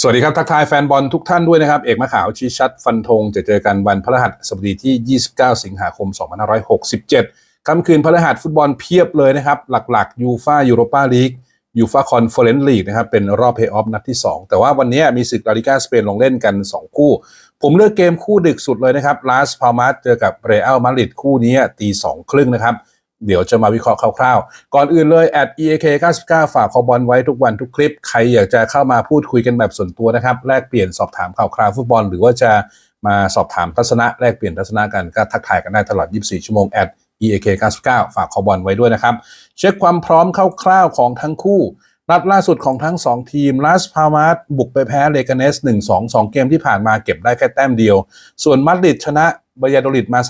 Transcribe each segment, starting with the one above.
สวัสดีครับ ทักทายแฟนบอลทุกท่านด้วยนะครับ เอกมะขาวชี้ชัดฟันธงจะเจอกันวันพฤหัสบดีที่ 29 สิงหาคม 2567 ค่ำคืนพฤหัสฟุตบอลเพียบเลยนะครับ หลักๆยูฟายูโรปาลีกยูฟาคอนเฟอเรนซ์ลีกนะครับ เป็นรอบเพย์ออฟนัดที่ 2 แต่ว่าวันนี้มีศึกลาลิกาสเปนลงเล่นกัน 2 คู่ ผมเลือกเกมคู่ดึกสุดเลยนะครับลาสพามาสเจอกับเรอัลมาดริดคู่นี้ตีสองครึ่งนะครับ เดี๋ยวจะมาวิเคราะห์คร่าวๆ ก่อนอื่นเลย at eak 99ฝากคอบอลไว้ทุกวันทุกคลิป ใครอยากจะเข้ามาพูดคุยกันแบบส่วนตัวนะครับ แลกเปลี่ยนสอบถามข่าวคราวฟุตบอล หรือว่าจะมาสอบถามทัศนะแลกเปลี่ยนทัศนะกันก็ทักทายกันได้ตลอด 24 ชั่วโมง at eak 99ฝากคอบอลไว้ด้วยนะครับ เช็คความพร้อมคร่าวๆของทั้งคู่ นัดล่าสุดของทั้ง 2 ทีมลาสพามาสบุกไปแพ้เลกาเนส 1-2 2 เกมที่ผ่านมาเก็บได้แค่แต้มเดียว ส่วนมาดริดชนะบายาโดลิดมา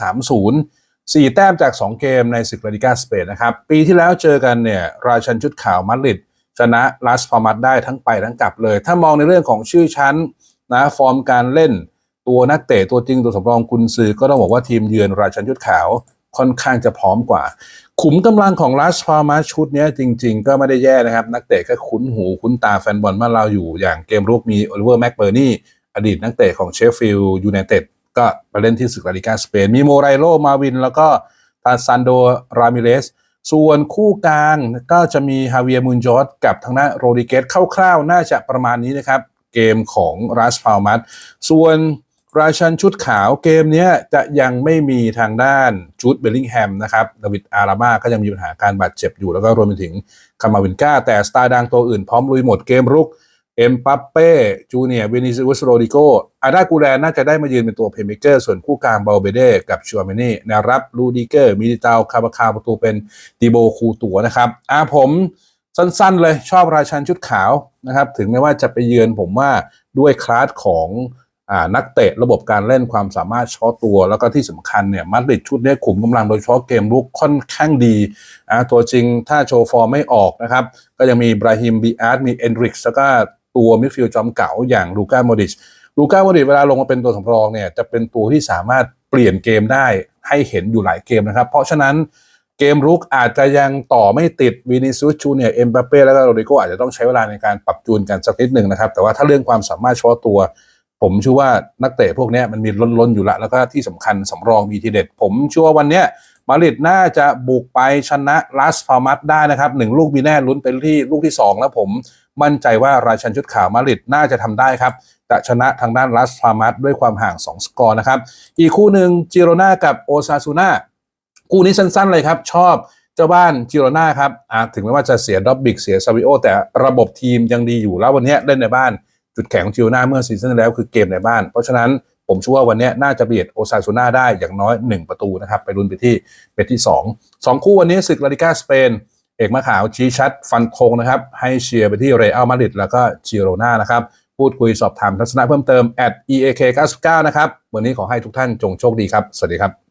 3-0 4 แต้มจาก 2 เกมในศึกลาลิกาสเปนนะครับ ปีที่แล้วเจอกันเนี่ย ราชันชุดขาวมาดริดชนะลาสพามัดได้ทั้งไปทั้งกลับเลย ถ้ามองในเรื่องของชื่อชั้นนะฟอร์มการเล่นตัวนักเตะตัวจริงตัวสำรองกุนซือก็ต้องบอกว่าทีมเยือนราชันชุดขาวค่อนข้างจะพร้อมกว่า ขุมกำลังของลาสพามาชุดนี้จริง ๆ ก็ไม่ได้แย่นะครับ นักเตะก็คุ้นหูคุ้นตาแฟนบอลบ้านเราอยู่อย่างเกมรุกมีโอลิเวอร์แม็กเบอร์นี่อดีตนักเตะของเชฟฟิลด์ยูไนเต็ด ก็ไปเล่นที่ศึกลาลิกาสเปน มีโมไรโลมาวิน แล้วก็ทาซันโดรามิเลสส่วนคู่กลางก็จะมีฮาเวียมุนจอสกับทางด้านโรดิเกสคร่าวๆ น่าจะประมาณนี้นะครับ เกมของราสพาวมัสส่วนราชันชุดขาวเกมนี้จะยังไม่มีทางด้านจูดเบลลิงแฮมนะครับดาวิดอารามาก็ยังมีปัญหาการบาดเจ็บอยู่แล้วก็รวมไปถึงคามาวินกาแต่สตาร์ดังตัวอื่นพร้อมลุยหมดเกมรุก เอ็มปัปเป้จูเนียร์วินิซิอุสโรดิโกอาดากูแลน่าจะได้มายืนเป็นตัวเพย์เมเกอร์ส่วนคู่กลางเบลเบเดกับชัวเมนี่แนวรับลูดิเกอร์มิลิตาคาบาคาประตูเป็นดิโบคูตัวนะครับอาผมสั้นๆเลยชอบราชันชุดขาวนะครับ ถึงแม้ว่าจะไปเยือนผมว่าด้วยคลาสของอนักเตะระบบการเล่นความสามารถเฉพาะตัว แล้วก็ที่สำคัญเนี่ยมาดริดชุดนี้ขุมกำลังโดยเฉพาะเกมลุกค่อนข้างดีอาตัวจริงถ้าโชว์ฟอร์มไม่ออกนะครับ ก็ยังมีบราฮิมบีอาร์ตมีเอนริกแล้วก็ ตัวมิดฟิลด์จอมเก่าอย่างลูก้าโมดิชลูก้าโมดิชเวลาลงมาเป็นตัวสำรองเนี่ยจะเป็นตัวที่สามารถเปลี่ยนเกมได้ให้เห็นอยู่หลายเกมนะครับ เพราะฉะนั้นเกมรุกอาจจะยังต่อไม่ติดวินิซูสจูเนี่ยเอ็มบัปเป้แล้วก็โรดิโกอาจจะต้องใช้เวลาในการปรับจูนกันสักนิดหนึ่งนะครับ แต่ว่าถ้าเรื่องความสามารถเฉพาะตัว ผมเชื่อว่านักเตะพวกนี้มันมีล้นๆอยู่ละแล้วก็ที่สำคัญสำรองมีทีเด็ด ผมเชื่อว่าวันเนี้ยมาริดน่าจะบุกไปชนะลาสพามัสได้นะครับหนึ่งลูกมีแน่ลุ้นเป็นที่ลูกที่ 2 แล้วผม มั่นใจว่าราชันชุดขาวมาริดน่าจะทำได้ครับจะชนะทางด้านลาสพามัสด้วยความห่าง 2 สกอร์นะครับ อีกคู่หนึ่งจิโรนากับโอซาซูนาคู่นี้สั้นๆเลยครับ ชอบเจ้าบ้านจิโรนาครับอาถึงแม้ว่าจะเสียดอบบิกเสียซาวิโอแต่ระบบทีมยังดีอยู่แล้ววันนี้เล่นในบ้านจุดแข็งของจิโรนาเมื่อซีซั่นแล้วคือเกมในบ้าน เพราะฉะนั้นผมเชื่อว่าวันนี้น่าจะเบียดโอซาซูนาได้อย่างน้อย 1 ประตูนะครับ ไปลุ้นไปที่เป็นที่ 2 2 คู่วันนี้ศึกลาลิกาสเปน เอกมะขาวชี้ชัดฟันคงนะครับ ให้เชียร์ไปที่เรอัลมาดริดแล้วก็จิโรนานะครับ พูดคุยสอบถามทัศนะเพิ่มเติม at eak 99นะครับ วันนี้ขอให้ทุกท่านจงโชคดีครับ สวัสดีครับ